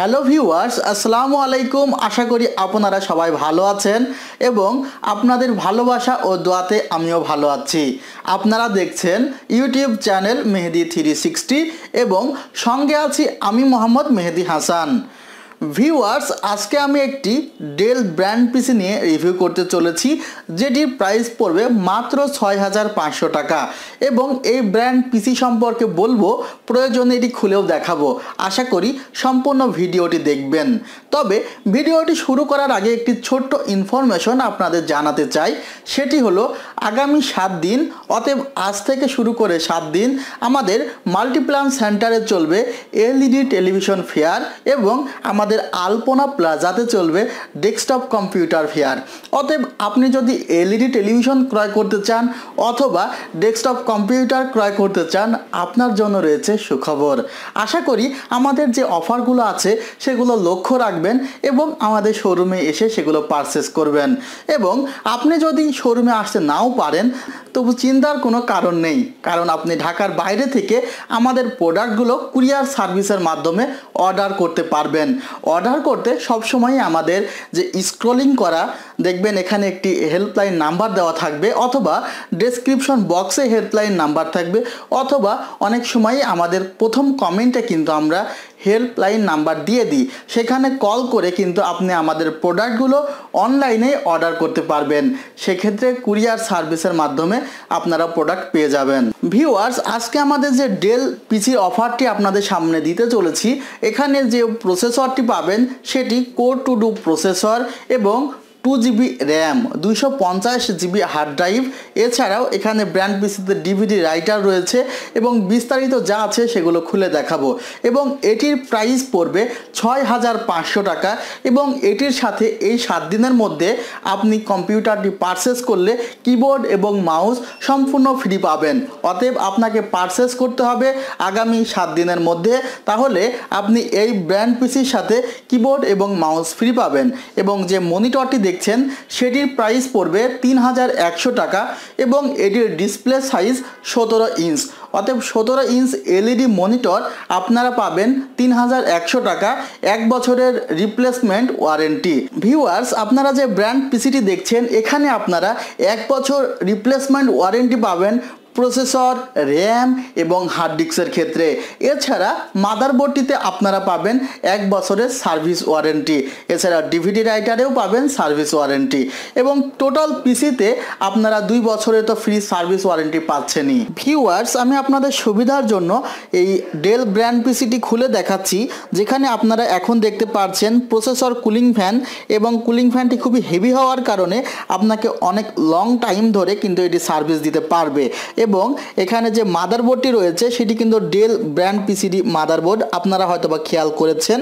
Hello viewers, আসসালামু আলাইকুম। আশা করি আপনারা সবাই ভালো আছেন এবং আপনাদের ভালোবাসা ও দোয়াতে আমিও ভালো আছি। আপনারা দেখছেন YouTube channel Mehedi three sixty এবং সঙ্গে আছি আমি মোহাম্মদ মেহেদি হাসান। ভিউয়ার্স আজকে আমি একটি ডেল ব্র্যান্ড পিসি নিয়ে রিভিউ করতে চলেছি, যেটির প্রাইস পড়বে মাত্র ছয় হাজার পাঁচশো টাকা। এবং এই ব্র্যান্ড পিসি সম্পর্কে বলব, প্রয়োজনে এটি খুলেও দেখাবো। আশা করি সম্পূর্ণ ভিডিওটি দেখবেন। তবে ভিডিওটি শুরু করার আগে একটি ছোট্ট ইনফরমেশন আপনাদের জানাতে চাই। সেটি হলো, আগামী সাত দিন, অতএব আজ থেকে শুরু করে সাত দিন, আমাদের মাল্টিপ্লান সেন্টারে চলবে এলইডি টেলিভিশন ফেয়ার এবং আমাদের আলপনা প্লাজাতে চলবে ডেস্কটপ কম্পিউটার ফেয়ার। অতএব আপনি যদি এলইডি টেলিভিশন ক্রয় করতে চান অথবা ডেস্কটপ কম্পিউটার ক্রয় করতে চান, আপনার জন্য রয়েছে সুখবর। আশা করি আমাদের যে অফারগুলো আছে সেগুলো লক্ষ্য রাখবেন এবং আমাদের শোরুমে এসে সেগুলো পারচেস করবেন। এবং আপনি যদি শোরুমে আসতে নাও পারেন, তবু চিন্তার কোনো কারণ নেই। কারণ আপনি ঢাকার বাইরে থেকে আমাদের প্রোডাক্টগুলো কুরিয়ার সার্ভিসের মাধ্যমে অর্ডার করতে পারবেন। অর্ডার করতে সবসময় আমাদের যে স্ক্রলিং করা, দেখবেন এখানে একটি হেল্পলাইন নাম্বার দেওয়া থাকবে অথবা ডেসক্রিপশন বক্সে হেল্পলাইন নাম্বার থাকবে অথবা অনেক সময় আমাদের প্রথম কমেন্টে কিন্তু আমরা হেল্পলাইন নাম্বার দিয়ে দিই। সেখানে কল করে কিন্তু আপনি আমাদের প্রোডাক্টগুলো অনলাইনে অর্ডার করতে পারবেন। সেক্ষেত্রে কুরিয়ার সার্ভিসের মাধ্যমে আপনারা প্রোডাক্ট পেয়ে যাবেন। ভিউয়ার্স আজকে আমাদের যে ডেল পিসির অফারটি আপনাদের সামনে দিতে চলেছি, এখানে যে প্রসেসরটি পাবেন, সেটি কোর টু ডু প্রসেসর এবং টু জিবি র্যাম দুইশো পঞ্চাশ জিবি হার্ড ড্রাইভ এছাড়াও এখানে ব্র্যান্ড পিসিতে ডিভিডি রাইটার রয়েছে এবং বিস্তারিত যা আছে সেগুলো খুলে দেখাবো। এবং এটির প্রাইস পড়বে ছয় হাজার পাঁচশো টাকা এবং এটির সাথে এই সাত দিনের মধ্যে আপনি কম্পিউটারটি পারচেস করলে কিবোর্ড এবং মাউস সম্পূর্ণ ফ্রি পাবেন। অতএব আপনাকে পারচেস করতে হবে আগামী সাত দিনের মধ্যে, তাহলে আপনি এই ব্র্যান্ড পিসির সাথে কিবোর্ড এবং মাউস ফ্রি পাবেন এবং যে মনিটরটি দেখছেন, সেটির প্রাইস পড়বে তিন হাজার একশো টাকা এবং এটির ডিসপ্লে সাইজ সতেরো ইঞ্চ অতএব সতেরো ইঞ্চ এলইডি মনিটর আপনারা পাবেন তিন হাজার একশো টাকা, এক বছরের রিপ্লেসমেন্ট ওয়ারেন্টি ভিউয়ার্স আপনারা যে ব্র্যান্ড পিসিটি দেখছেন, এখানে আপনারা এক বছর রিপ্লেসমেন্ট ওয়ারেন্টি পাবেন প্রসেসর, র্যাম এবং হার্ড ডিস্কের ক্ষেত্রে। এছাড়া মাদারবোর্ডটিতে আপনারা পাবেন এক বছরের সার্ভিস ওয়ারেন্টি। এছাড়া ডিভিডি রাইটারেও পাবেন সার্ভিস ওয়ারেন্টি। এবং টোটাল পিসিতে আপনারা দুই বছরের তো ফ্রি সার্ভিস ওয়ারেন্টি পাচ্ছেনই। ভিউয়ার্স, আমি আপনাদের সুবিধার জন্য এই ডেল ব্র্যান্ড পিসিটি খুলে দেখাচ্ছি, যেখানে আপনারা এখন দেখতে পাচ্ছেন প্রসেসর কুলিং ফ্যান এবং কুলিং ফ্যানটি খুবই হেভি হওয়ার কারণে আপনাকে অনেক লং টাইম ধরে কিন্তু এটি সার্ভিস দিতে পারবে। এবং এখানে যে মাদারবোর্ডটি রয়েছে, সেটি কিন্তু ডেল ব্র্যান্ড পিসিডি মাদারবোর্ড আপনারা হয়তো বা খেয়াল করেছেন।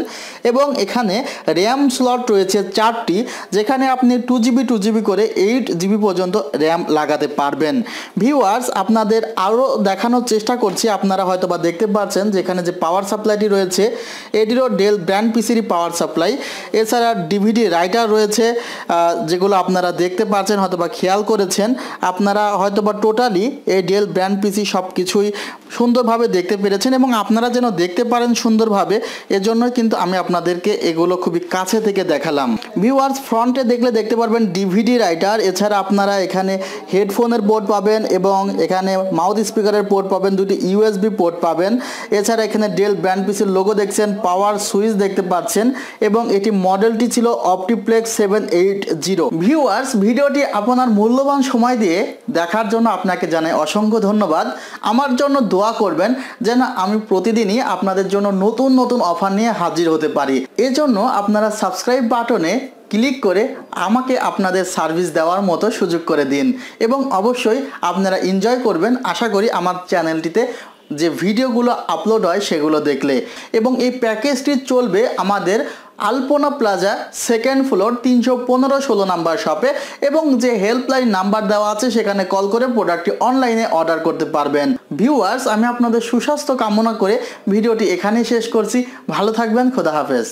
এবং এখানে র্যাম স্লট রয়েছে চারটি, যেখানে আপনি টু জিবি টু জিবি করে এইট জিবি পর্যন্ত র্যাম লাগাতে পারবেন। ভিউয়ার্স আপনাদের আরও দেখানোর চেষ্টা করছি, আপনারা হয়তো বা দেখতে পাচ্ছেন যেখানে যে পাওয়ার সাপ্লাইটি রয়েছে, এটিরও ডেল ব্র্যান্ড পিসিডি পাওয়ার সাপ্লাই এছাড়া ডিভিডি রাইটার রয়েছে যেগুলো আপনারা দেখতে পাচ্ছেন হয়তো বা খেয়াল করেছেন। আপনারা হয়তো বা টোটালি এই ডেল ব্র্যান্ড পিসি সব কিছুই সুন্দরভাবে দেখতে পেরেছেন এবং আপনারা যেন দেখতে পারেন সুন্দরভাবে, এজন্য কিন্তু আমি আপনাদেরকে এগুলো খুবই কাছে থেকে দেখালাম। ভিউয়ার্স ফ্রন্টে দেখলে দেখতে পারবেন ডিভিডি রাইটার এছাড়া আপনারা এখানে হেডফোনের পোর্ট পাবেন এবং এখানে মাউথ স্পিকারের পোর্ট পাবেন, দুটি ইউএসবি পোর্ট পাবেন। এছাড়া এখানে ডেল ব্র্যান্ড পিসির লোগো দেখছেন পাওয়ার সুইচ দেখতে পাচ্ছেন এবং এটি মডেলটি ছিল OptiPlex seven eight zero viewers ভিডিওটি আপনার মূল্যবান সময় দিয়ে দেখার জন্য আপনাকে জানাই অসংখ্য ধন্যবাদ। আমার জন্য দোয়া করবেন যেন আমি প্রতিদিনই আপনাদের জন্য নতুন নতুন অফার নিয়ে হাজির হতে পারি। এজন্য আপনারা সাবস্ক্রাইব বাটনে ক্লিক করে আমাকে আপনাদের সার্ভিস দেওয়ার মতো সুযোগ করে দিন। এবং অবশ্যই আপনারা এনজয় করবেন। আশা করি আমার চ্যানেলটিতে যে ভিডিওগুলো আপলোড হয় সেগুলো দেখলে। এবং এই প্যাকেজটি চলবে আমাদের আলপনা প্লাজা সেকেন্ড ফ্লোর তিনশো পনেরো ষোলো নাম্বার শপে এবং যে হেল্পলাইন নাম্বার দেওয়া আছে সেখানে কল করে প্রোডাক্টটি অনলাইনে অর্ডার করতে পারবেন। ভিউয়ার্স আমি আপনাদের সুস্বাস্থ্য কামনা করে ভিডিওটি এখানেই শেষ করছি। ভালো থাকবেন, খোদা হাফেজ।